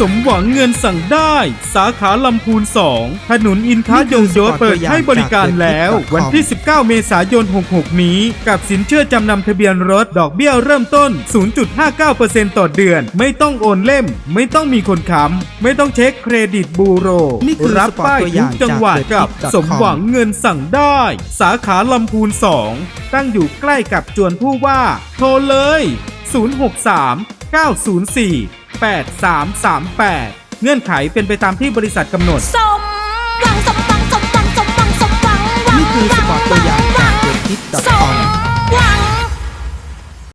สมหวังเงินสั่งได้ สาขาลำพูน 2 ถนนอินทายงโยเปิดให้บริการแล้ว วันที่ 19 เมษายน 66 นี้ กับสินเชื่อจำนำทะเบียนรถ ดอกเบี้ยเริ่มต้น 0.59%ต่อเดือน ไม่ต้องโอนเล่ม ไม่ต้องมีคนค้ำไม่ต้องเช็คเครดิตบูโร นี่คือรับป้ายสปอร์ตตัวอทุย่ากงจังหวัดจากกับ TheTip.com สมหวังเงินสั่งได้ สาขาลำพูน 2 ตั้งอยู่ใกล้กับจวนผู้ว่า โทรเลย 063 904 8338 เงื่อนไขเป็นไปตามที่บริษัทกำหนด ส